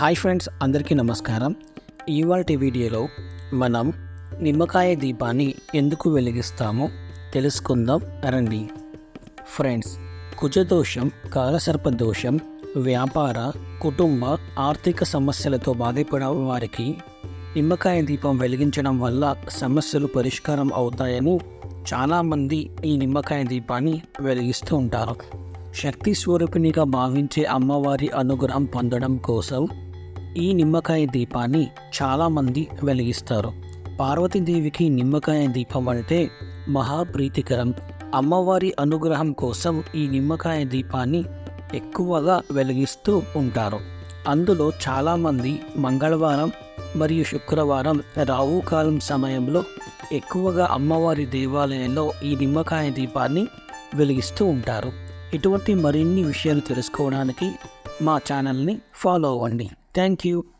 Hi friends అందరికీ నమస్కారం. ఇవాళ వీడియోలో మనం నిమ్మకాయ దీపాన్ని ఎందుకు వెలిగిస్తామో తెలుసుకుందాం. రండి. ఫ్రెండ్స్ కుజదోషం కాలసర్ప దోషం వ్యాపార కుటుంబ ఆర్థిక సమస్యలతో బాధపడే వారికి నిమ్మకాయ దీపం వెలిగించడం వల్ల సమస్యలు పరిష్కారం అవుతాయని చాలామంది ఈ నిమ్మకాయ దీపాన్ని వెలిగిస్తూ ఉంటారు. శక్తి స్వరూపిణిగా భావించే అమ్మవారి అనుగ్రహం పొందడం కోసం ఈ నిమ్మకాయ దీపాన్ని చాలామంది వెలిగిస్తారు. పార్వతీదేవికి నిమ్మకాయ దీపం అంటే మహాప్రీతికరం. అమ్మవారి అనుగ్రహం కోసం ఈ నిమ్మకాయ దీపాన్ని ఎక్కువగా వెలిగిస్తూ ఉంటారు. అందులో చాలామంది మంగళవారం మరియు శుక్రవారం రావుకాలం సమయంలో ఎక్కువగా అమ్మవారి దేవాలయంలో ఈ నిమ్మకాయ దీపాన్ని వెలిగిస్తూ ఉంటారు. ఇటువంటి మరిన్ని విషయాలు తెలుసుకోవడానికి మా ఛానల్ని ఫాలో అవ్వండి. Thank you.